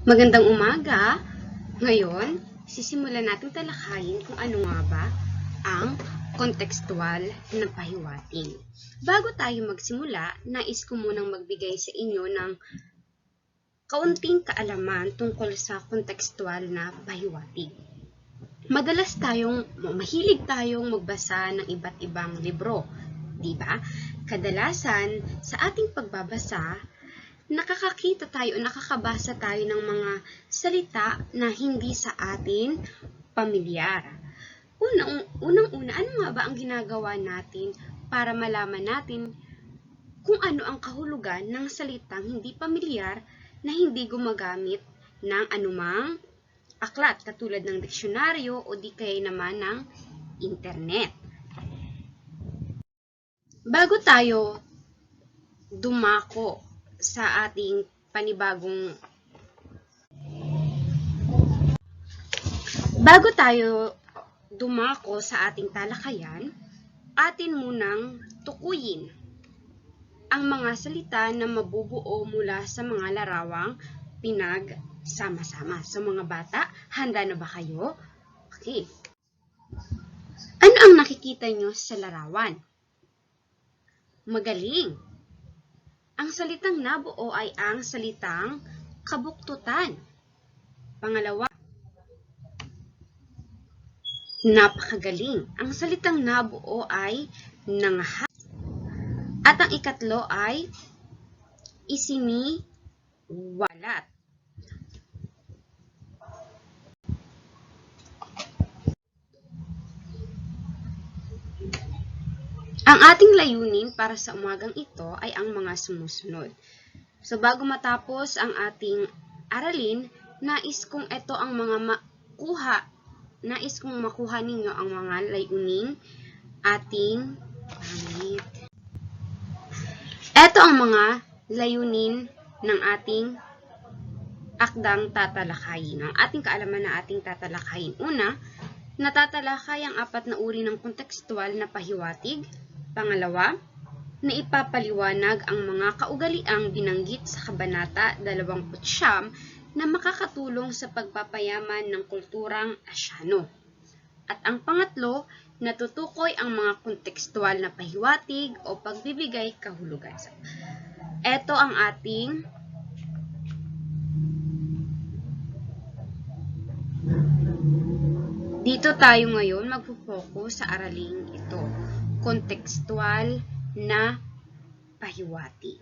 Magandang umaga! Ngayon, sisimulan natin talakayin kung ano nga ba ang kontekstual na pahiwating. Bago tayo magsimula, nais ko munang magbigay sa inyo ng kaunting kaalaman tungkol sa kontekstual na pahiwatig. Madalas tayong, mahilig tayong magbasa ng iba't ibang libro, di ba? Kadalasan, sa ating pagbabasa, nakakakita tayo nakakabasa tayo ng mga salita na hindi sa atin pamilyar. Unang, unang-una, ano nga ba ang ginagawa natin para malaman natin kung ano ang kahulugan ng salitang hindi pamilyar na hindi gumagamit ng anumang aklat katulad ng diksyonaryo o di kaya naman ng internet. Bago tayo dumako sa ating panibagong Bago tayo dumako sa ating talakayan, atin munang tukuyin ang mga salita na mabubuo mula sa mga larawang pinagsama-sama. So mga bata, handa na ba kayo? Okay. Ano ang nakikita nyo sa larawan? Magaling! Ang salitang nabuo ay ang salitang kabuktutan. Pangalawa, napakagaling. Ang salitang nabuo ay nangahas. At ang ikatlo ay isiniwalat. Ang ating layunin para sa umagang ito ay ang mga sumusunod. So bago matapos ang ating aralin, nais kong ito ang mga makuha, nais kong makuha ninyo ang mga layuning ating gamit. Ito ang mga layunin ng ating akdang tatalakayin. Ang ating kaalaman na ating tatalakayin. Una, natatalakay ang apat na uri ng kontekstual na pahiwatig. Pangalawa, na ipapaliwanag ang mga kaugaliang binanggit sa Kabanata 29 na makakatulong sa pagpapayaman ng kulturang Asyano. At ang pangatlo, natutukoy ang mga kontekstual na pahiwatig o pagbibigay kahulugan. So, ito ang ating Dito tayo ngayon magpo-focus sa araling ito, kontekstual na pahiwatig.